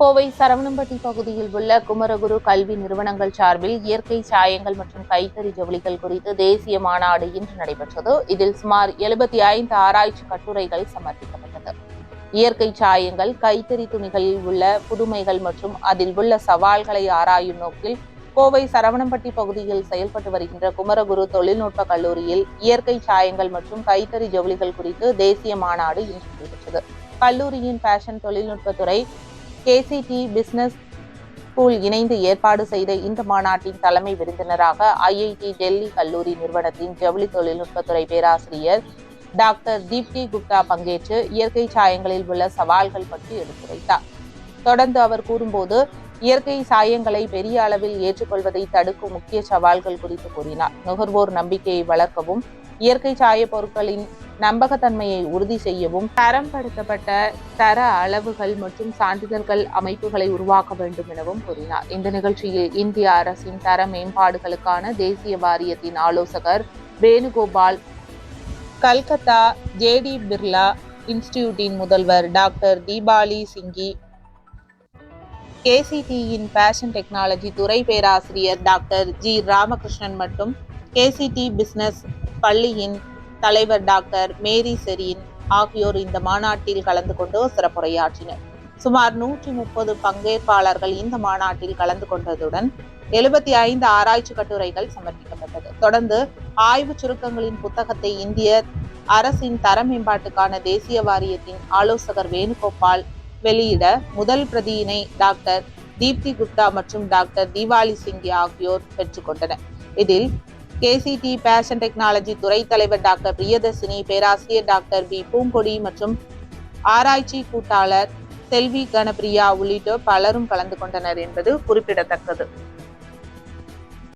கோவை சரவணம்பட்டி பகுதியில் உள்ள குமரகுரு கல்வி நிறுவனங்கள் சார்பில் இயற்கை சாயங்கள் மற்றும் கைத்தறி ஜவுளிகள் குறித்து தேசிய மாநாடு இன்று நடைபெற்றது. இதில் சுமார் எழுபத்தி ஐந்து ஆராய்ச்சி கட்டுரைகள் சமர்ப்பிக்கப்பட்டது. இயற்கை சாயங்கள் கைத்தறி துணிகளில் உள்ள புதுமைகள் மற்றும் அதில் உள்ள சவால்களை ஆராயும் நோக்கில் கோவை சரவணம்பட்டி பகுதியில் செயல்பட்டு வருகின்ற குமரகுரு தொழில்நுட்ப கல்லூரியில் இயற்கை சாயங்கள் மற்றும் கைத்தறி ஜவுளிகள் குறித்து தேசிய மாநாடு இன்று நடைபெற்றது. கல்லூரியின் ஃபேஷன் தொழில்நுட்பத்துறை கேசிடி பிசினஸ் ஸ்கூல் இணைந்து ஏற்பாடு செய்த இந்த மாநாட்டின் தலைமை விருந்தினராக ஐஐடி டெல்லி கல்லூரி நிறுவனத்தின் ஜவுளி தொழில்நுட்பத்துறை பேராசிரியர் டாக்டர் தீப்தி குப்தா பங்கேற்று இயற்கை சாயங்களில் உள்ள சவால்கள் பற்றி எடுத்துரைத்தார். தொடர்ந்து அவர் கூறும்போது இயற்கை சாயங்களை பெரிய அளவில் ஏற்றுக்கொள்வதை தடுக்கும் முக்கிய சவால்கள் குறித்து கூறினார். நுகர்வோர் நம்பிக்கையை வளர்க்கவும் இயற்கை சாய பொருட்களின் நம்பகத்தன்மையை உறுதி செய்யவும் தரம்படுத்தப்பட்ட தர அளவுகள் மற்றும் சான்றிதழ்கள் அமைப்புகளை உருவாக்க வேண்டும் எனவும் கூறினார். இந்த நிகழ்ச்சியில் இந்திய அரசின் தர மேம்பாடுகளுக்கான தேசிய வாரியத்தின் ஆலோசகர் வேணுகோபால் கல்கத்தா ஜேடி பிர்லா இன்ஸ்டிடியூட்டின் முதல்வர் டாக்டர் தீபாலி சிங்கி கேசிடியின் ஃபேஷன் டெக்னாலஜி துறை பேராசிரியர் டாக்டர் ஜி ராமகிருஷ்ணன் மற்றும் கேசிடி பிஸ்னஸ் பள்ளியின் தலைவர் டாக்டர் மேரி செரீன் ஆகியோர் இந்த மாநாட்டில் கலந்து கொண்டு சிறப்புரையாற்றினர். சுமார் நூற்றி முப்பது பங்கேற்பாளர்கள் இந்த மாநாட்டில் கலந்து கொண்டதுடன் எழுபத்தி ஐந்து ஆராய்ச்சி கட்டுரைகள் சமர்ப்பிக்கப்பட்டது. தொடர்ந்து ஆய்வு சுருக்கங்களின் புத்தகத்தை இந்திய அரசின் தர மேம்பாட்டுக்கான தேசிய வாரியத்தின் ஆலோசகர் வேணுகோபால் வெளியிட முதல் பிரதியினை டாக்டர் தீப்தி குப்தா மற்றும் டாக்டர் தீபாலி சிங்கி ஆகியோர் பெற்றுக்கொண்டனர் இதில் கேசிடி பேஷன் டெக்னாலஜி துறை தலைவர் டாக்டர் பிரியதர்சினி பேராசிரியர் டாக்டர் பி பூங்கொடி மற்றும் ஆராய்ச்சி கூட்டாளர் செல்வி கணபிரியா உள்ளிட்டோர் பலரும் கலந்து கொண்டனர் என்பது குறிப்பிடத்தக்கது.